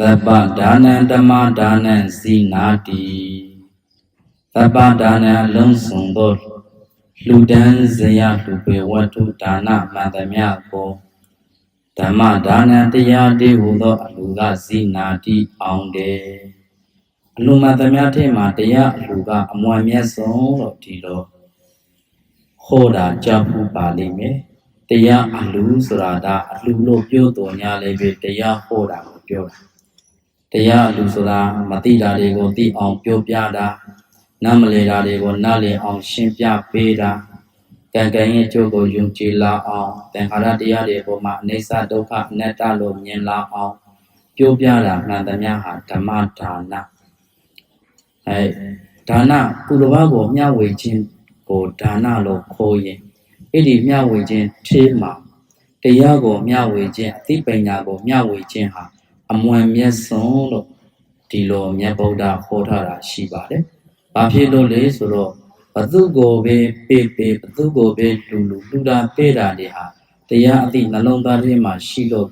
သဗ္ဗဒါနံဓမ္မဒါနံဇိနာတိသဗ္ဗဒါနံအလုံးစုံသောလှူဒန်းစရာလှူပေဝတ္ထုဒါနမှန်သမျှကိုဓမ္မဒါနံတရားတေဟူသောအလှူကဇိနာတိအောင်တယ်အလှူမှန်သမျှထဲမှာတရားအလှူကအမွန်မြတ်ဆုံးလို့ဒီလိုဟောတာကြားဖူးပါလိမ့်မယ်တရားအလှူဆိုတာဒါအလှူလို့ပြောတော်ညာလည်းပဲတရားဟောတာကိုပြောတာ တရားအလူဆိုတာမသိတာတွေကိုသိအောင်ပြောပြတာနားမလည်တာတွေကိုနားလည်အောင်ရှင်းပြပေးတာကံကံရဲ့အကျိုးကိုယုံကြည်လာအောင်သင်္ခါရတရားတွေပေါ်မှာအိဋ္ဌဒုက္ခအနတ္တလို့မြင်လာအောင်ပြောပြတာမှန်သမျှဟာဓမ္မဒါနအဲဒါနကုလဘကိုမျှဝေခြင်းကိုဒါနလို့ခေါ်ရင်အဲ့ဒီမျှဝေခြင်းထေးမှာတရားကိုမျှဝေခြင်းအသိပညာကိုမျှဝေခြင်းဟာ အမွန်မြတ်ဆုံးလို့ဒီလိုမြတ်ဗုဒ္ဓဟောထားတာရှိပါတယ်။ဘာဖြစ်လို့လဲဆိုတော့ဘသူကိုပဲပေးပေးဘသူကိုပဲလူလူလူတာပေးတာတွေဟာတရားအသည့်နှလုံးသားထဲမှာရှိလို့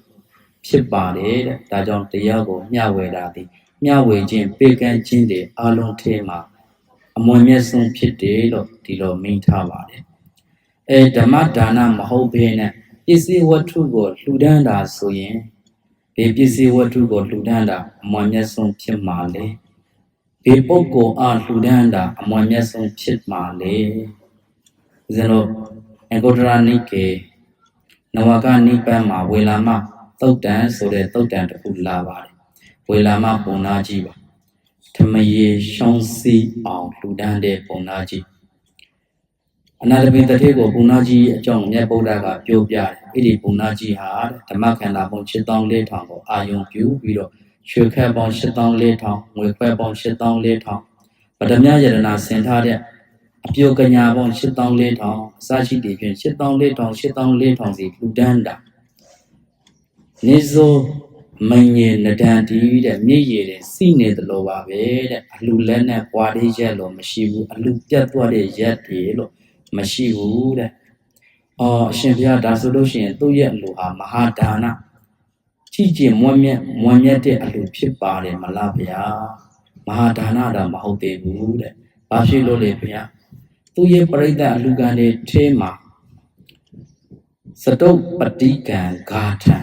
ဖြစ်ပါတယ်တဲ့။ဒါကြောင့်တရားကိုမျှဝေတာဒီမျှဝေခြင်းပေးကမ်းခြင်းတွေအလုံးထဲမှာအမွန်မြတ်ဆုံးဖြစ်တယ်လို့ဒီလိုမိန့်ထားပါတယ်။အဲဓမ္မဒါနမဟုတ်ဘဲနဲ့ပစ္စည်းဝတ္ထုကိုလှူဒန်းတာဆိုရင် ဘေပစ္စည်းဝတ္ထုကိုလှူဒန်းတာအမွန်မြတ်ဆုံးဖြစ်မှာလေဘေပုဂ္ဂိုလ်အားလှူဒန်းတာအမွန်မြတ်ဆုံးဖြစ်မှာလေဦးဇင်းတို့အဂုတ္တရနိကေနဝကနိပန်းမှာဝေလာမသုတ်တန်ဆိုတဲ့သုတ်တန်တစ်ခုလာပါတယ်ဝေလာမပုံနာကြီးပါထမရေရှောင်းစီအောင်လှူဒန်းတဲ့ပုံနာကြီး အနာတပိတထေကိုဘုံနာကြီးအကြောင်းမြတ်ဗုဒ္ဓကပြောပြတယ်။အဲ့ဒီဘုံနာကြီးဟာဓမ္မခန္ဓာပေါင်း7400ကိုအာယုံပြုပြီးတော့ရွှေခက်ပေါင်း7400ငွေခွဲပေါင်း7400ဗဒမြယရနာဆင်ထားတဲ့အပြုတ်ကညာပေါင်း7400အစရှိတည်ဖြင့်7400 7400စီလူဒန်းတာနေဇောမင်ញေနဒန်တီတဲ့မြည်ရည်တဲ့စီနေတယ်လို့ပါပဲတဲ့အလှလက်နဲ့ပွားလေးရက်လို့မရှိဘူးအလှပြတ်သွားတဲ့ရက်တွေလို့ မရှိဘူးတဲ့။အော်အရှင်ဘုရားဒါဆိုလို့ရှိရင်သူ့ရဲ့အလိုဟာမဟာဒါနကြည်ကျင်မွမ်းမြတ်မွမ်းမြတ်တဲ့အလိုဖြစ်ပါတယ်မလားဗျာ။မဟာဒါနတာမဟုတ်သေးဘူးတဲ့။ဘာဖြစ်လို့လဲဗျာ။သူ့ရဲ့ပြိဿအလူကံတွေထဲမှာစတုပ်ပတိကံဂါထံ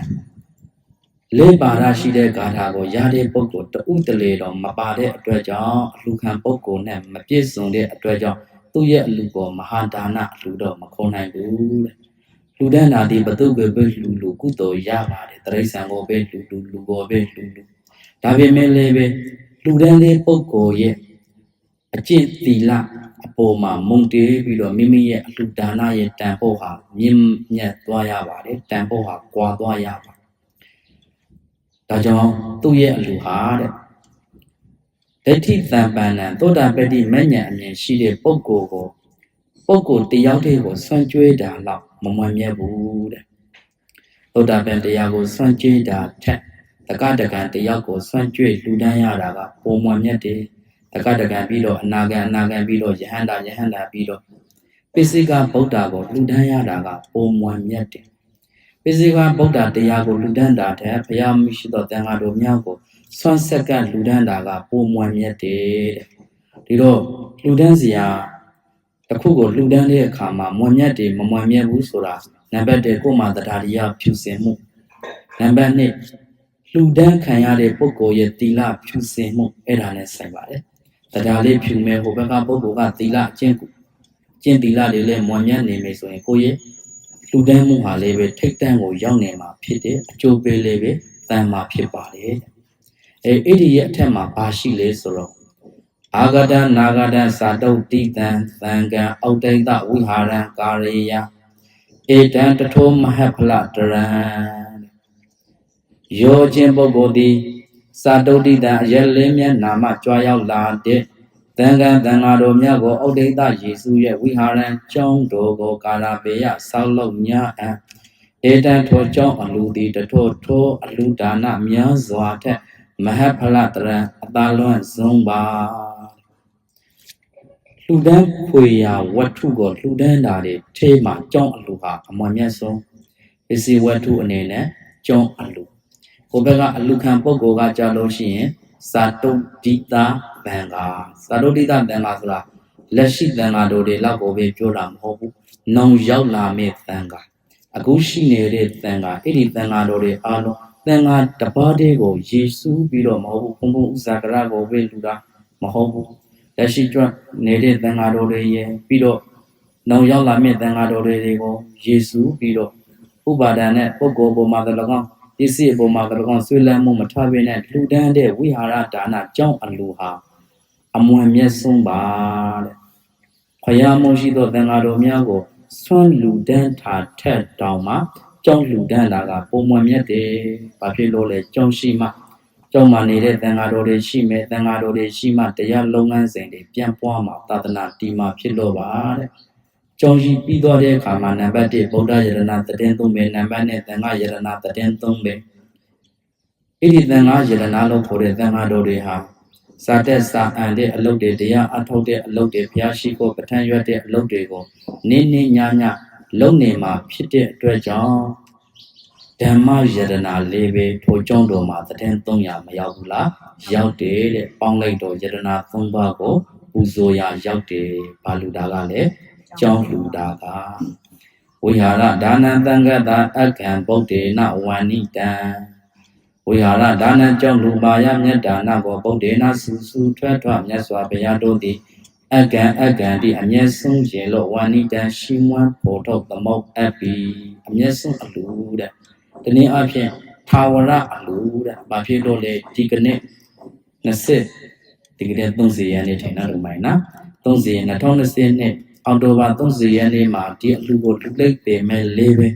လေးပါရရှိတဲ့ဂါထာကိုရတဲ့ပုဂ္ဂိုလ်တဥတလေတော့မပါတဲ့အတွက်ကြောင့်အလူခံပုဂ္ဂိုလ်နဲ့မပြည့်စုံတဲ့အတွက်ကြောင့် သူ့ရဲ့အလူပေါ်မဟာဒါနအလူတော့မခေါ်နိုင်ဘူးတဲ့လူဒန်းနာဒီဘသူပဲပဲလူလူကုသိုလ်ရပါတယ်တရိษံကိုပဲလူလူလူကိုပဲလူလူဒါပေမဲ့လည်းပဲလူဒန်းလေးပုဂ္ဂိုလ်ရဲ့အကျင့်သီလအပေါ်မှာမုံတေးပြီးတော့မိမိရဲ့အလူဒါနရဲ့တန်ဖို့ဟာမြင့်မြတ်သွားရပါတယ်တန်ဖို့ဟာကွာသွားရပါတယ်ဒါကြောင့်သူ့ရဲ့အလူဟာတဲ့ ဒဋ္ဌိတံပန္နံသောတာပတ္တိမဉ္ဇဉ်အမြင်ရှိတဲ့ပုဂ္ဂိုလ်ကိုပုဂ္ဂိုလ်တယောက်တည်းကိုဆွန့်ကြွေးတာလောက်မမွန်မြတ်ဘူးတဲ့သောတာပန်တရားကိုဆွန့်ကြွေးတာထက်တက္ကတကံတယောက်ကိုဆွန့်ကြွေးလူတန်းရတာကပုံမွန်မြတ်တယ်တက္ကတကံပြီးတော့အနာဂံအနာဂံပြီးတော့ယဟန္တာယဟန္တာပြီးတော့ပိစိကဗုဒ္ဓကိုလူတန်းရတာကပုံမွန်မြတ်တယ်ပိစိကဗုဒ္ဓတရားကိုလူတန်းတာတဲ့ဘုရားမရှိသောတန်ခါတော်များကို ဆွမ်းဆက်ကလူတန်းတာကပုံမွန်မြတ်တယ်တဲ့ဒီတော့လူတန်းစရာတစ်ခုကိုလူတန်းတဲ့အခါမှာမွန်မြတ်တယ်မမွန်မြတ်ဘူးဆိုတာနံပါတ်1ကိုယ်မှာတရားတရားဖြူစင်မှုနံပါတ်2လူတန်းခံရတဲ့ပုဂ္ဂိုလ်ရဲ့သီလဖြူစင်မှုအဲ့ဒါနဲ့ဆိုင်ပါတယ်တရားလေးဖြူမဲ့ဟိုဘက်ကပုဂ္ဂိုလ်ကသီလအကျင့်ကိုကျင့်သီလတွေလည်းမွန်မြတ်နေမယ်ဆိုရင်ကိုယ့်ရဲ့လူတန်းမှုဟာလည်းပဲထိတ်တန့်ကိုရောက်နေမှာဖြစ်တယ်အကျိုးပေးလည်းပဲတန်မှာဖြစ်ပါတယ် အဲအဲ့ဒီရဲ့အထက်မှာဘာရှိလဲဆိုတော့အာဂတနာဂတသာတုတ်တိတံသံကံအောက်တိတဝိဟာရံကာရေယဧတံတထောမဟဖလတရံယောခြင်းပုဂ္ဂိုလ်သည်သာတုတ်တိတံအရက်လင်းမြတ်နာမကြွားရောက်လာတဲ့သံဃာသံဃာတော်များကိုဩဒိတယေစုရဲ့ဝိဟာရံကျောင်းတော်ကိုကာလာပေယဆောက်လုပ်ညာအံဧတံထောကျောင်းအလူသည်တထောထောအလူဒါနများစွာထက် မဟဖလတရံအတလွန်ဆုံးပါလှူဒန်းခွေရာဝတ္ထုကိုလှူဒန်းတာတွေထဲမှာကျောင်းအလူဟာအမွန်မြတ်ဆုံးပစ္စည်းဝတ္ထုအနေနဲ့ကျောင်းအလူကိုဘက်ကအလူခံပုဂ္ဂိုလ်ကကြာလို့ရှိရင်စာတုဒ္ဒိတာတန်ဃာစာတုဒ္ဒိတာတန်ဃာဆိုတာလက်ရှိတန်ဃာတို့တွေလောက်ကိုပဲပြောတာမဟုတ်ဘူး။နောင်ရောက်လာမယ့်တန်ဃာအခုရှိနေတဲ့တန်ဃာအဲ့ဒီတန်ဃာတို့တွေအားလုံး တန်ဃာတပါးတည်းကိုယေရှုပြီးတော့မဟုတ်ဘူးဘုံဘုံဥစ္စာကရကိုပဲလူတာမဟုတ်ဘူးလက်ရှိကျွတ်နေတဲ့တန်ဃာတော်တွေရဲ့ပြီးတော့နောက်ရောက်လာမယ့်တန်ဃာတော်တွေကိုယေရှုပြီးတော့ဥပါဒဏ်နဲ့ပုဂ္ဂိုလ်ပုံမှာလည်းကောင်းပစ္စည်းပုံမှာလည်းကောင်းဆွေးလန်းမှုမထားဘဲနဲ့လူတန်းတဲ့ဝိဟာရဒါနကြောင့်အလိုဟာအမွန်မြတ်ဆုံးပါတဲ့ဖယားမရှိသောတန်ဃာတော်များကိုဆွမ်းလူတန်းထာထက်တောင်မှ ကြောင့်လူတန်းတာကပုံမွန်မြတ်တယ်။ဘာဖြစ်လို့လဲကြောင့်ရှိမှကြောင့်မှနေတဲ့တန်ဃာတော်တွေရှိမယ်တန်ဃာတော်တွေရှိမှတရားလုပ်ငန်းစဉ်တွေပြန်ပွားမှာသာသနာတည်မှာဖြစ်လို့ပါတဲ့။ကြောင့်ရှိပြီးတော့တဲ့အခါမှာနံပါတ်1ဗုဒ္ဓယရဏတည်င်းသုံးပဲနံပါတ်2သံဃာယရဏတည်င်းသုံးပဲအဲ့ဒီသံဃာယရဏလို့ခေါ်တဲ့သံဃာတော်တွေဟာစာတက်စာအန်တဲ့အလုပ်တွေတရားအထုတ်တဲ့အလုပ်တွေဘုရားရှိခိုးပဋ္ဌာန်းရွတ်တဲ့အလုပ်တွေကိုနင်းနင်းညည လုံနေမှာဖြစ်တဲ့အတွက်ကြောင့်ဓမ္မယရနာလေးပဲထိုကြောင့်တော်မှာတည်င်း300မရောက်ဘူးလားရောက်တယ်တဲ့ပေါင်းလိုက်တော့ယရနာ3ပါးကိုပူဇော်ရာရောက်တယ်ဘာလူတာကလည်းကြောင်းလူတာကဝိဟာရဒါနံသံဃတာအကံဗုဒ္ဓေနဝန္နိတံဝိဟာရဒါနံကြောင့်လူပါယမြတ်ဒါနဘောဗုဒ္ဓေနဆူဆူထွက်ထွက်မြတ်စွာဘုရားတို့သည် အကံအကံဒီအမျက်ဆုံးခြင်းလို့ဝန္နိတံရှိမွန်းပေါ်ထုတ်သမုတ်အပ်ပြီးအမျက်ဆုံးအလူတဲ့ဒီနေ့အဖြစ်ထာဝရအလူတဲ့ဘာဖြစ်လို့လဲဒီကနေ့20ဒီကနေ့30ရက်နေ့ထိုင်တာလို့မိုင်နော်30ရက်2020နှစ်အောက်တိုဘာ30ရက်နေ့မှာဒီအလူကိုလူလိတ်ပေမဲ့လေးပဲ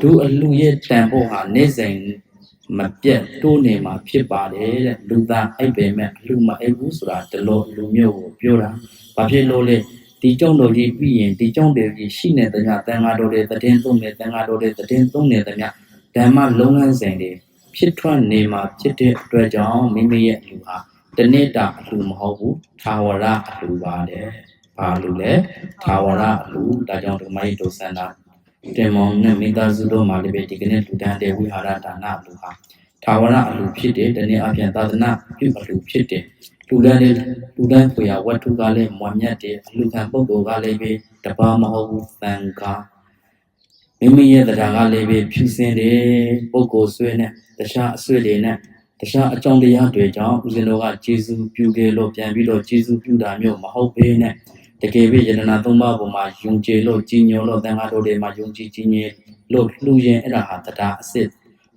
ဒုအလူရဲ့တန်ဖို့ဟာနေ့စဉ် မပြတ်တိုးနေမှာဖြစ်ပါတယ်တဲ့လူသားအိပ်ပေမဲ့အလူမအိပ်ဘူးဆိုတာဒီလိုလူမျိုးကိုပြောတာဘာဖြစ်လို့လဲဒီကြောင့်တော်ကြီးပြီးရင်ဒီကြောင့်တော်ကြီးရှိနေတဲ့ညတန်ဃာတော်တွေတည်င်းသုံးနေတန်ဃာတော်တွေတည်င်းသုံးနေတဲ့ညဓမ္မလုံးဝစဉ်တွေဖြစ်ထွန်းနေမှာဖြစ်တဲ့အတွက်ကြောင့်မိမိရဲ့အလူဟာတနေ့တာအလူမဟုတ်ဘူးသာဝရအလူပါတယ်ဘာလူလဲသာဝရအလူဒါကြောင့်ဒီမိုင်းဒုစန္တာ တင်မောင်နဲ့မိသားစုတို့မှာလည်းပဲဒီကနေ့လူတန်းတဲ့ဝိဟာရဒါနအလူဟာသာဝရအလူဖြစ်တယ်တနေ့အပြင်သာသနာပြုအလူဖြစ်တယ်လူတန်းတဲ့လူတန်းဖွေရဝတ္ထုကလည်းမွန်မြတ်တယ်အလူခံပုဂ္ဂိုလ်ကလည်းပဲတပါမဟုတ်ဘူးသံဃာမိမိရဲ့တရားကလည်းပဲဖြူစင်တယ်ပုဂ္ဂိုလ်ဆွေးနဲ့တခြားအဆွေတွေနဲ့တခြားအကြောင်းတရားတွေကြောင့်ဦးဇင်းတို့ကကျေစုပြုခဲ့လို့ပြန်ပြီးတော့ကျေစုပြုတာမျိုးမဟုတ်ပေနဲ့ တကယ်ပဲယန္တနာသုံးပါးပေါ်မှာယုံကြည်လို့ကြီးညိုလို့သံဃာတော်တွေမှာယုံကြည်ကြီးညိလို့လှူရင်အဲ့ဒါဟာတရားအစစ်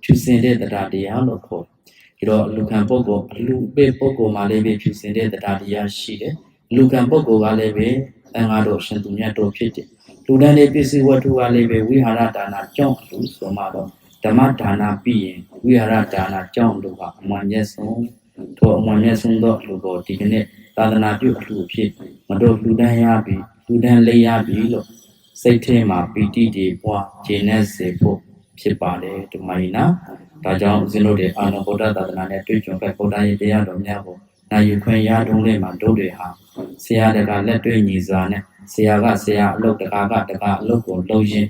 ဖြူစင်တဲ့တရားတရားလို့ခေါ်တယ်ဒီတော့လူခံပုဂ္ဂိုလ်အလူပေပုဂ္ဂိုလ်မှာလည်းပဲဖြူစင်တဲ့တရားတရားရှိတယ်လူခံပုဂ္ဂိုလ်ကလည်းပဲသံဃာတော်ရှင်သူမြတ်တော်ဖြစ်တယ်လူတန်းတဲ့ပစ္စည်းဝတ္ထုကလည်းပဲဝိဟာရဒါနာကြောင့်အလူဆိုမှတော့ဓမ္မဒါနာပြီးရင်ဝိဟာရဒါနာကြောင့်လို့ကအမှန်မြတ်ဆုံးထိုအမှန်မြတ်ဆုံးသောလူကိုဒီကနေ့ သာသနာပြုအလူဖြစ်မတော်လူတန်းရပြီလူတန်းလေးရပြီလို့စိတ်ထဲမှာပီတိတွေပွားခြေနဲ့စေဖို့ဖြစ်ပါတယ်ဒီမိုင်းနာဒါကြောင့်ဦးဇင်းတို့တွေအာနဗုဒ္ဓသာသနာနဲ့တွေ့ကြုံခဲ့ဗုဒ္ဓရဲ့တရားတော်များကိုနိုင်ယူခွင့်ရတုံးလေးမှာတို့တွေဟာဆရာတကလက်တွေ့ညီစွာနဲ့ဆရာကဆရာအလုပ်တကာကတကာအလုပ်ကိုလုပ်ရင်း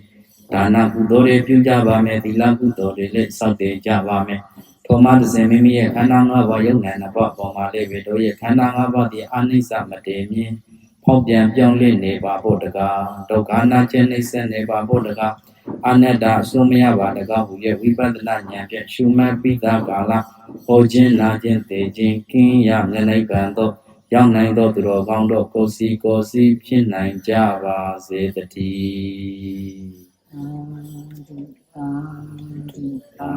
ဒါနကုသိုလ်တွေပြုကြပါမယ်သီလကုသိုလ်တွေလည်းစောင့်တည်ကြပါမယ် ထောမတစ်စင်မိမိရဲ့ခန္ဓာ၅ပါးယုံနာနှစ်ပါးပေါ်မှာလည်းပဲတို့ရဲ့ခန္ဓာ၅ပါးဒီအနိစ္စမတည်မြင်ဖောက်ပြန်ပြောင်းလဲနေပါဖို့တကားဒုက္ခနာခြင်းနှိစ္စနေပါဖို့တကားအနတ္တအစွန်းမရပါတကားဟူရဲ့ဝိပဿနာဉာဏ်ဖြင့်ရှုမှတ်ပြီးသားကာလဟောခြင်းနာခြင်းသိခြင်းကင်းရမြတ်နိဗ္ဗာန်သို့ရောက်နိုင်သောသူတော်ကောင်းတို့ကိုယ်စီကိုယ်စီဖြစ်နိုင်ကြပါစေတည်းအာ